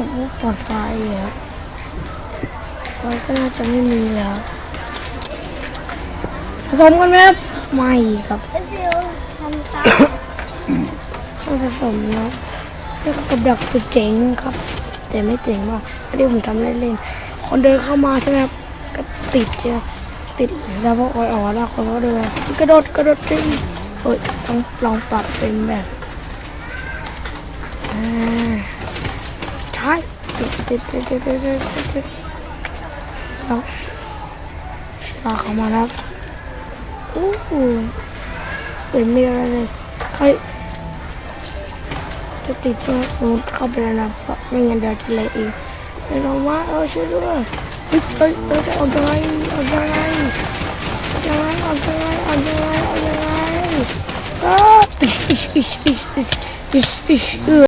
ผมว่าปลอดภัยครับเราก็น่าจะไม่มีแล้วผสมกันไหมครับไม่ครับทำตามต้องผสมนะนี่ก็กับดักสุดเจ๋งครับ แต่ไม่เจ๋งมากอันนี้ผมทำเล่นๆคนเดินเข้ามาใช่ไหมครับก็ติดเจอติดแล้วพอออกแล้วคนก็เดินกระโดดกระโดดจริงเฮ้ยต้องลองปรับเป็นแบบอ่า hide. No. Ah, come on up. Ooh. The mirror này. Thôi. Cho tí cho nó không là làm phật. Nên nhận đời thì lại yên. Để nó quá ơi sẽ đưa. Ôi, ôi, ôi, ôi, ôi, ôi, ôi, ôi, ôi, ôi, ôi, ôi, ôi,